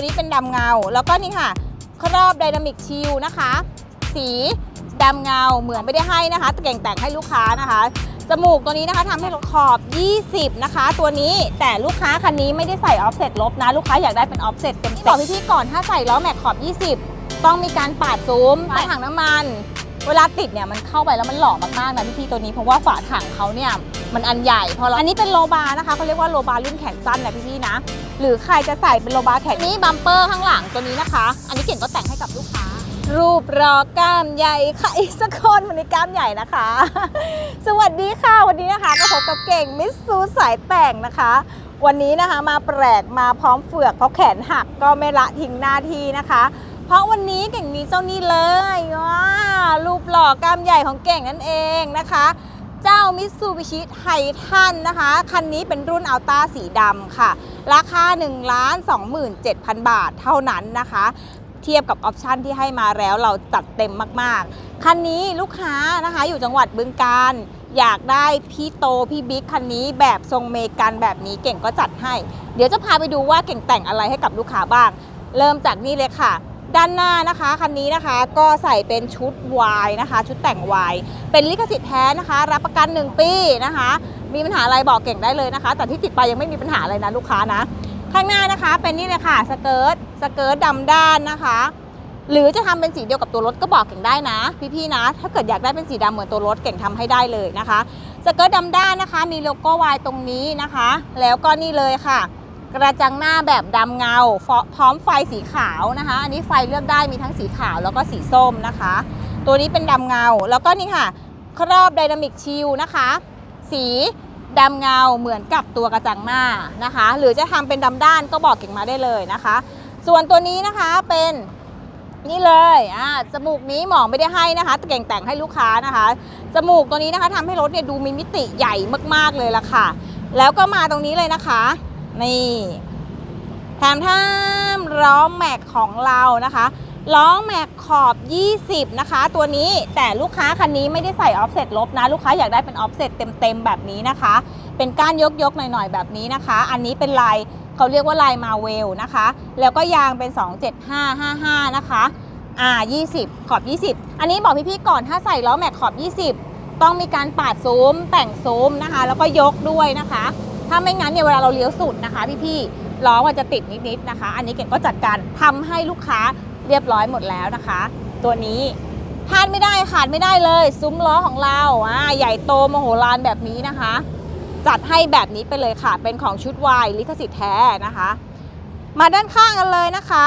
ตัวนี้เป็นดำเงา แล้วก็นี่ค่ะ ครอบไดนามิกชิลนะคะ สีดำเงาเหมือนไม่ได้ให้นะคะแต่เก่งแต่งให้ลูกค้านะคะจมูกตัวนี้นะคะทำให้ขอบ 20 นะคะ ตัวนี้แต่ลูกค้าคันนี้ไม่ได้ใส่ออฟเซ็ตลบนะ ลูกค้าอยากได้เป็นออฟเซ็ตเต็มๆบอกพี่ๆก่อนถ้าใส่ล้อแม็กขอบ 20 ต้องมีการปาดซูมฝาถังน้ำมัน เวลาติดเนี่ยมันเข้าไปแล้วมันหล่อมากๆนะพี่ๆตัวนี้เพราะว่าฝาถังเขาเนี่ยมันอันใหญ่พอเราอันนี้เป็นโลบาร์นะคะเขาเรียกว่าโลบาร์รุ่นแขนสั้นนะพี่ๆนะ หรือใครจะใส่เป็นโลบาร์แขนนี้บัมเปอร์ข้างหลังตัวนี้นะคะ อันนี้เก่งก็แต่งให้กับลูกค้า รูปรอกล้ามใหญ่ค่ะอีกสักคนวันนี้กล้ามใหญ่นะคะ สวัสดีค่ะวันนี้นะคะก็พบกับเก่งมิสซูสายแต่งนะคะวันนี้นะคะมาแปลกมาพร้อมเฟือกเพราะแขนหักก็ไม่ละทิ้งหน้าที่นะคะ เพราะวันนี้เก่งมีเจ้านี่เลยว้า่อกล้ามใหญ่ของเก่งนั่นเองนะคะ เจ้ามิตซูบิชิไททันนะคะ คันนี้เป็นรุ่นอัลต้าสีดำค่ะ ราคา 1 2 7 0 0 0 บาทเท่านั้นนะคะ เทียบกับออปชันที่ให้มาแล้วเราจัดเต็มมากๆ คันนี้ลูกค้านะคะอยู่จังหวัดบึงการอยากได้พี่โตพี่บิ๊กคันนี้แบบทรงเมกันแบบนี้เก่งก็จัดให้ เดี๋ยวจะพาไปดูว่าเก่งแต่งอะไรให้กับลูกค้าบ้าง เริ่มจากนี่เลยค่ะ ด้านหน้านะคะคันนี้นะคะก็ใส่เป็นชุดวายนะคะ ชุดแต่งวายเป็นลิขสิทธิ์แท้นะคะ รับประกัน 1 ปีนะคะ มีปัญหาอะไรบอกเก่งได้เลยนะคะ แต่ที่ติดไปยังไม่มีปัญหาอะไรนะลูกค้านะ ข้างหน้านะคะเป็นนี่เลยค่ะสเกิร์ตสเกิร์ตดำด้านนะคะ หรือจะทำเป็นสีเดียวกับตัวรถก็บอกเก่งได้นะ พี่ๆนะ ถ้าเกิดอยากได้เป็นสีดำเหมือนตัวรถเก่งทำให้ได้เลยนะคะสเกิร์ตดำด้านนะคะ มีโลโก้วายตรงนี้นะคะ แล้วก็นี่เลยค่ะ กระจังหน้าแบบดำเงา พร้อมไฟสีขาวนะคะ อันนี้ไฟเลือกได้มีทั้งสีขาวแล้วก็สีส้มนะคะ ตัวนี้เป็นดำเงา แล้วก็นี่ค่ะ ครอบไดนามิกชิลนะคะ สีดำเงาเหมือนกับตัวกระจังหน้านะคะ หรือจะทำเป็นดำด้านก็บอกเก่งมาได้เลยนะคะ ส่วนตัวนี้นะคะเป็นนี่เลยอ่าจมูกนี้หมอไม่ได้ให้นะคะแต่เก่งแต่งให้ลูกค้านะคะ จมูกตัวนี้นะคะทำให้รถเนี่ยดูมีมิติใหญ่มากๆเลยล่ะค่ะ แล้วก็มาตรงนี้เลยนะคะ นี่แถมท่ามล้อแม็กของเรานะคะล้อแม็กขอบ 20 นะคะ ตัวนี้แต่ลูกค้าคันนี้ไม่ได้ใส่ออฟเซ็ตลบนะ ลูกค้าอยากได้เป็นออฟเซ็ตเต็มๆ แบบนี้นะคะ เป็นก้านยกๆ หน่อยๆ แบบนี้นะคะ อันนี้เป็นลายเขาเรียกว่าลายมาเวลนะคะ แล้วก็ยางเป็น 27555 นะคะอ่า20 ขอบ 20 อันนี้บอกพี่ๆ ก่อนถ้าใส่ล้อแม็กขอบ 20 ต้องมีการปาดซูมแต่งซูมนะคะ แล้วก็ยกด้วยนะคะ ถ้าไม่งั้นเนี่ยเวลาเราเลี้ยวสุดนะคะพี่ๆล้อมันจะติดนิดๆนะคะ อันนี้เก่งก็จัดการทำให้ลูกค้าเรียบร้อยหมดแล้วนะคะ ตัวนี้พลาดไม่ได้ขาดไม่ได้เลย ซุ้มล้อของเราอ่าใหญ่โตมโหฬารแบบนี้นะคะ จัดให้แบบนี้ไปเลยค่ะ เป็นของชุดวายลิขสิทธิ์แท้นะคะ มาด้านข้างกันเลยนะคะ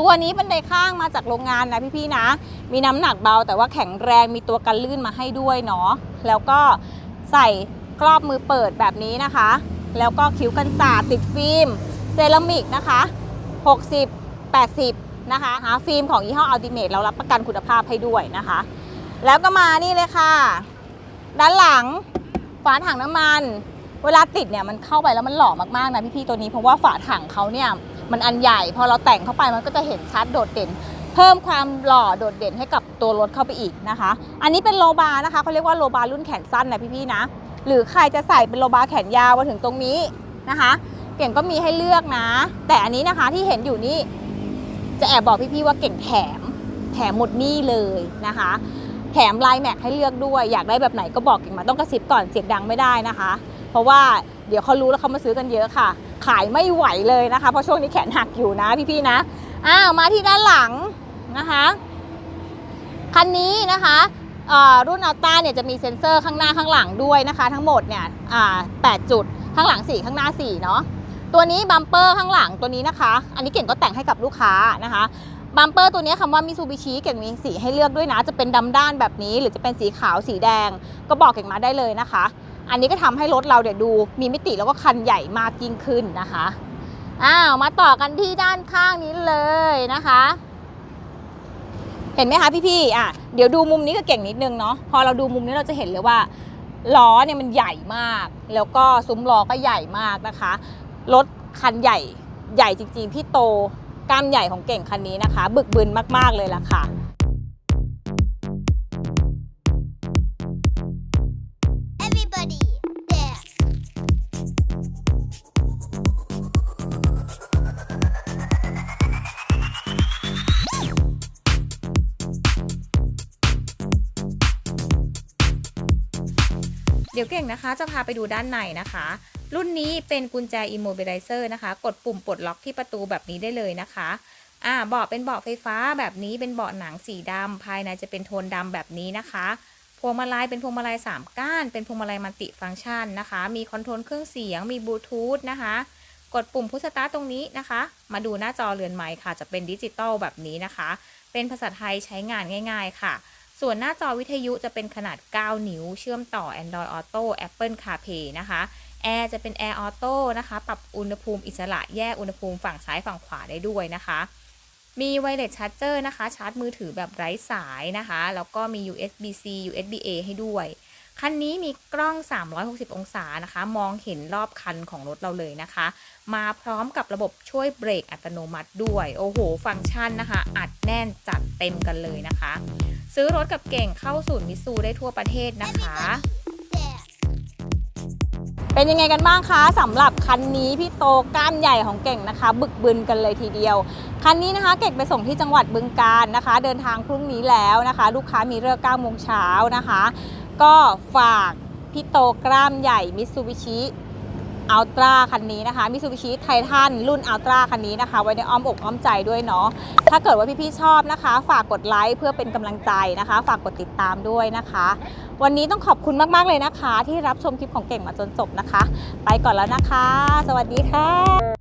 ตัวนี้เป็นไดข้างมาจากโรงงานนะพี่ๆนะ มีน้ำหนักเบาแต่ว่าแข็งแรงมีตัวกันลื่นมาให้ด้วยเนาะแล้วก็ใส่ รอบมือเปิดแบบนี้นะคะ แล้วก็คิ้วกันสาดติดฟิล์มเซรามิกนะคะ 60 80 นะคะหาฟิล์มของยี่ห้ออัลติเมทเรารับประกันคุณภาพให้ด้วยนะคะ แล้วก็มานี่เลยค่ะ ด้านหลังฝาถังน้ำมัน เวลาติดเนี่ยมันเข้าไปแล้วมันหล่อมากๆนะพี่ๆตัวนี้เพราะว่าฝาถังเขาเนี่ยมันอันใหญ่ พอเราแต่งเข้าไปมันก็จะเห็นชัดโดดเด่น เพิ่มความหล่อโดดเด่นให้กับตัวรถเข้าไปอีกนะคะ อันนี้เป็นโลบานะคะเขาเรียกว่าโลบารุ่นแขนสั้นนะพี่ๆนะ หรือใครจะใส่เป็นโลบาร์แขนยาวมาถึงตรงนี้นะคะ เก่งก็มีให้เลือกนะ แต่อันนี้นะคะที่เห็นอยู่นี่จะแอบบอกพี่ๆว่าเก่งแถม แถมหมดนี่เลยนะคะ แถมลายแม็กให้เลือกด้วยอยากได้แบบไหนก็บอกเก่งมาต้องกระซิบก่อนเสียงดังไม่ได้นะคะ เพราะว่าเดี๋ยวเขารู้แล้วเขามาซื้อกันเยอะค่ะ ขายไม่ไหวเลยนะคะ เพราะช่วงนี้แขนหักอยู่นะพี่ๆนะอ้าวมาที่ด้านหลังนะคะคันนี้นะคะ รุ่นอัลต้าเนี่ยจะมีเซ็นเซอร์ข้างหน้าข้างหลังด้วยนะคะ ทั้งหมดเนี่ยอ่า8จุดข้างหลัง 4 ข้างหน้า 4 เนาะตัวนี้บัมเปอร์ข้างหลังตัวนี้นะคะ อันนี้เก่งก็แต่งให้กับลูกค้านะคะบัมเปอร์ตัวนี้คำว่ามิซูบิชิเก่งมีสีให้เลือกด้วยนะ จะเป็นดำด้านแบบนี้ หรือจะเป็นสีขาวสีแดง ก็บอกเก่งมาได้เลยนะคะ อันนี้ก็ทำให้รถเราเดี๋ยวดู มีมิติแล้วก็คันใหญ่มากยิ่งขึ้นนะคะอ้าวมาต่อกันที่ด้านข้างนี้เลยนะคะ เห็นไหมคะพี่ๆอะเดี๋ยวดูมุมนี้ก็เก่งนิดนึงเนาะพอเราดูมุมนี้เราจะเห็นเลยว่าล้อเนี่ยมันใหญ่มาก แล้วก็ซุ้มล้อก็ใหญ่มากนะคะรถคันใหญ่ใหญ่จริงๆพี่โตกล้ามใหญ่ของเก่งคันนี้นะคะ บึกบึนมากๆเลยล่ะค่ะ เดี๋ยวเก่งนะคะ จะพาไปดูด้านในนะคะ รุ่นนี้เป็นกุญแจ immobilizer นะคะ กดปุ่มปลดล็อกที่ประตูแบบนี้ได้เลยนะคะอ่าเบาะเป็นเบาะไฟฟ้าแบบนี้เป็นเบาะหนังสีดำภายในจะเป็นโทนดำแบบนี้นะคะพวงมาลัยเป็นพวงมาลัย3ก้าน เป็นพวงมาลัยมัลติฟังก์ชันนะคะ มีคอนโทรลเครื่องเสียง มีบลูทูธนะคะ กดปุ่มพุชสตาร์ตตรงนี้นะคะ มาดูหน้าจอเรือนไม้ค่ะ จะเป็นดิจิตอลแบบนี้นะคะ เป็นภาษาไทยใช้งานง่าย ๆ ค่ะ ส่วนหน้าจอวิทยุจะเป็นขนาด 9 นิ้ว เชื่อมต่อ Android Auto Apple CarPlay นะคะ แอร์จะเป็น Air Auto นะคะ ปรับอุณหภูมิอิสระแยกอุณหภูมิฝั่งซ้ายฝั่งขวาได้ด้วยนะคะ มีไวเลสชาร์จเจอร์นะคะ ชาร์จมือถือแบบไร้สายนะคะ แล้วก็มี USB-C USB-A ให้ด้วย คันนี้มีกล้อง 360 องศานะคะ มองเห็นรอบคันของรถเราเลยนะคะ มาพร้อมกับระบบช่วยเบรกอัตโนมัติด้วย โอ้โห ฟังก์ชันนะคะ อัดแน่นจัดเต็มกันเลยนะคะ ซื้อรถกับเก่งเข้าศูนย์มิซูได้ทั่วประเทศนะคะ เป็นยังไงกันบ้างคะสำหรับคันนี้พี่โตก้านใหญ่ของเก่งนะคะ บึกบึนกันเลยทีเดียว คันนี้นะคะเก่งไปส่งที่จังหวัดบึงกาฬนะคะ เดินทางพรุ่งนี้แล้วนะคะ ลูกค้ามีเลิก9โมงเช้านะคะ ก็ฝากพี่โตกล้ามใหญ่มิ t ซูบิชิ อัลตร้าคันนี้นะคะมิ t ซูบิชิไททันรุ่นอัลตร้าคันนี้นะคะ ไว้ในอ้อมอกอ้อมใจด้วยเนาะถ้าเกิดว่าพี่ๆชอบนะคะ ฝากกดไลค์เพื่อเป็นกำลังใจนะคะ ฝากกดติดตามด้วยนะคะ วันนี้ต้องขอบคุณมากๆเลยนะคะ ที่รับชมคลิปของเก่งมาจนจบนะคะ ไปก่อนแล้วนะคะ สวัสดีค่ะ